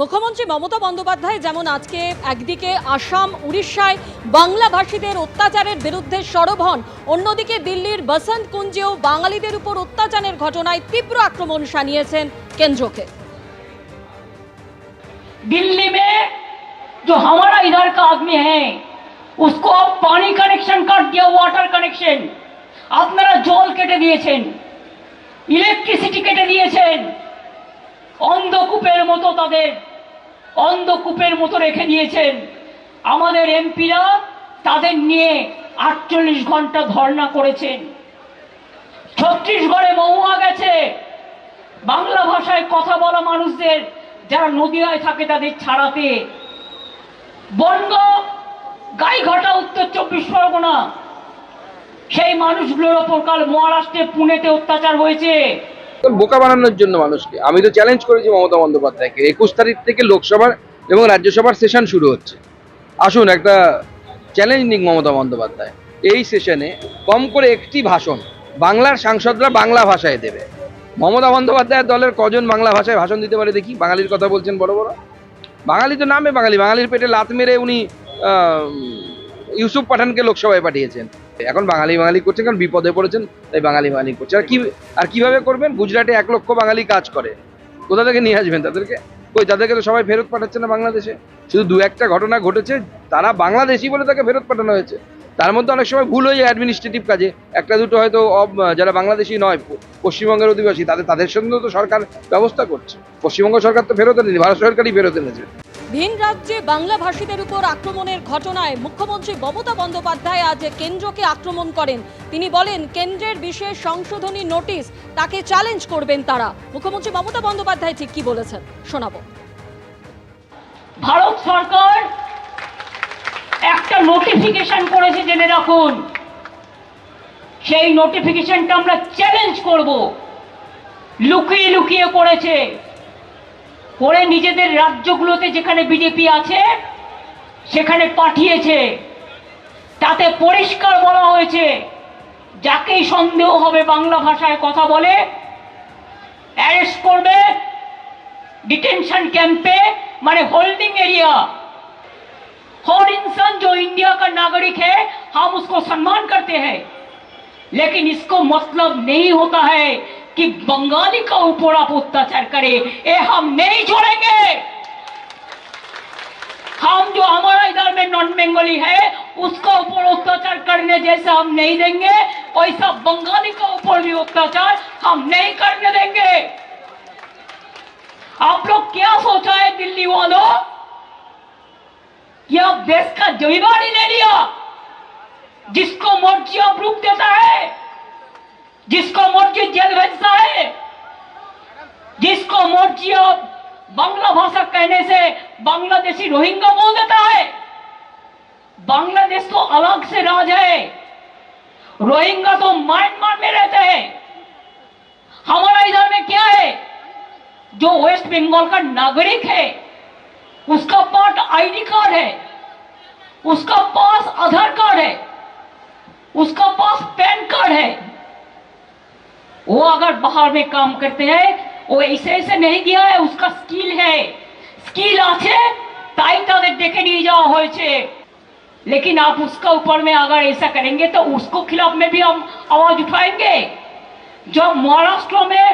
মুখ্যমন্ত্রী মমতা বন্দ্যোপাধ্যায় যেমন আজকে একদিকে আসাম, উড়িষ্যায় বাংলাভাষীদের অত্যাচারের বিরুদ্ধে সরব হন অন্যদিকে দিল্লির বসন্ত কুঞ্জেও বাঙালিদের উপর অত্যাচারের ঘটনায় তীব্র আক্রমণ সানিয়েছেন কেন্দ্রকে। দিল্লি মে হামারা हमारा इधर का आदमी है কানেকশন अब पानी কাট दिया ওয়াটার কানেকশন। আপনারা জল কেটে দিয়েছেন, ইলেকট্রিসিটি কেটে দিয়েছেন। অন্ধকূপের মতো তাদের অন্ধকূপের মতো রেখে দিয়েছেন। আমাদের এমপিরা তাদের নিয়ে আটচল্লিশ ঘণ্টা ধর্ণা করেছেন। ছত্তিশগড়ে মহুয়া গেছে। বাংলা ভাষায় কথা বলা মানুষদের যারা নদীয়ায় থাকে তাদের ছাড়াতে। বনগ গাইঘাটা, উত্তর চব্বিশ পরগনা। সেই মানুষগুলোর ওপর কাল মহারাষ্ট্রে পুনেতে অত্যাচার হয়েছে। বোকা বানানোর জন্য মানুষকে। আমি তো চ্যালেঞ্জ করেছি মমতা বন্দ্যোপাধ্যায়কে। একুশ তারিখ থেকে লোকসভার এবং রাজ্যসভার সেশন শুরু হচ্ছে। আসুন একটা চ্যালেঞ্জ নিক মমতা বন্দ্যোপাধ্যায়। এই সেশনে কম করে একটি ভাষণ বাংলার সাংসদরা বাংলা ভাষায় দেবে। মমতা বন্দ্যোপাধ্যায়ের দলের কজন বাংলা ভাষায় ভাষণ দিতে পারে দেখি? বাঙালির কথা বলছেন বড় বড়। বাঙালি তো নামে বাঙালি। বাঙালির পেটে লাত মেরে উনি ইউসুফ পাঠানকে লোকসভায় পাঠিয়েছেন। এখন বাঙালি বাঙালি করছেন, কারণ বিপদে পড়েছেন, তাই বাঙালি বাঙালি করছে। আর কি, আর কীভাবে করবেন? গুজরাটে এক লক্ষ বাঙালি কাজ করে। কোথা থেকে নিয়ে আসবেন তাদেরকে? কই, তাদেরকে তো সবাই ফেরত পাঠাচ্ছে না বাংলাদেশে। শুধু দু একটা ঘটনা ঘটেছে, তারা বাংলাদেশি বলে তাকে ফেরত পাঠানো হয়েছে। তার মধ্যে অনেক সময় ভুল হয়ে যায় অ্যাডমিনিস্ট্রেটিভ কাজে। একটা দুটো হয়তো যারা বাংলাদেশি নয় পশ্চিমবঙ্গের অধিবাসী, তাদের তাদের সঙ্গেও তো সরকার ব্যবস্থা করছে। পশ্চিমবঙ্গ সরকার তো ফেরত এনেছে ভারত সরকারই ফেরত এনেছে। ভিন রাজ্যে বাংলা ভাষীদের উপর আক্রমণের ঘটনায় মুখ্যমন্ত্রী মমতা বন্দ্যোপাধ্যায় আজ কেন্দ্রকে আক্রমণ করেন। তিনি বলেন, কেন্দ্রের বিশেষ সংশোধনী নোটিশ তাকে চ্যালেঞ্জ করবেন তারা। মুখ্যমন্ত্রী মমতা বন্দ্যোপাধ্যায় ঠিক কি বলেছেন? শোনাবো। ভারত সরকার একটা নোটিফিকেশন করেছে, জেনে রাখুন। সেই নোটিফিকেশনটা আমরা চ্যালেঞ্জ করব। লুকিয়ে লুকিয়ে করেছে। করে নিজেদের রাজ্যগুলোতে যেখানে বিজেপি আছে সেখানে পাঠিয়েছে তাতে পরিষ্কার বলা হয়েছে যাকেই সন্দেহ হবে বাংলা ভাষায় কথা বলে অ্যারেস্ট করবে डिटेंशन कैंप पे माने होल्डिंग एरिया हर इंसान जो इंडिया का नागरिक है हम उसको सम्मान करते हैं लेकिन इसको मतलब नहीं होता है कि बंगाली का ऊपर आप अत्याचार करे ये हम नहीं छोड़ेंगे। हम जो हमारा इधर में नॉन बंगाली है, उसका ऊपर अत्याचार करने जैसे हम नहीं देंगे, वैसा बंगाली का ऊपर भी अत्याचार हम नहीं करने देंगे। आप लोग क्या सोचा है, दिल्ली वालों? कि आप देश का ज़िम्मेदारी ले लिया, जिसको मर्ज़ी आप रुक देता है, जिसको मर्ज़ी जेल भेजता आप बांग्ला भाषा कहने से बांग्लादेशी रोहिंगा बोल देता है। बांग्लादेश तो अलग से राज है। रोहिंगा तो म्यांमार में रहते हैं। हमारा इधर में क्या है? जो वेस्ट बंगाल का नागरिक है, उसका पास आईडी कार्ड है, उसका पास आधार कार्ड है, उसका पास पैन कार्ड है। वो अगर बाहर में काम करते हैं वो ऐसे ऐसे नहीं गया है उसका स्किल है स्किल আছে তাই তাদের ডেকে নিয়ে যাওয়া হয়েছে लेकिन आप उसका ऊपर में अगर ऐसा करेंगे तो उसको खिलाफ में भी हम आवाज उठाएंगे जब महाराष्ट्र में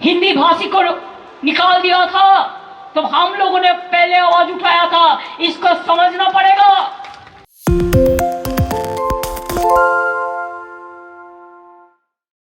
हिंदी भाषी को निकाल दिया था तो हम लोगों ने पहले आवाज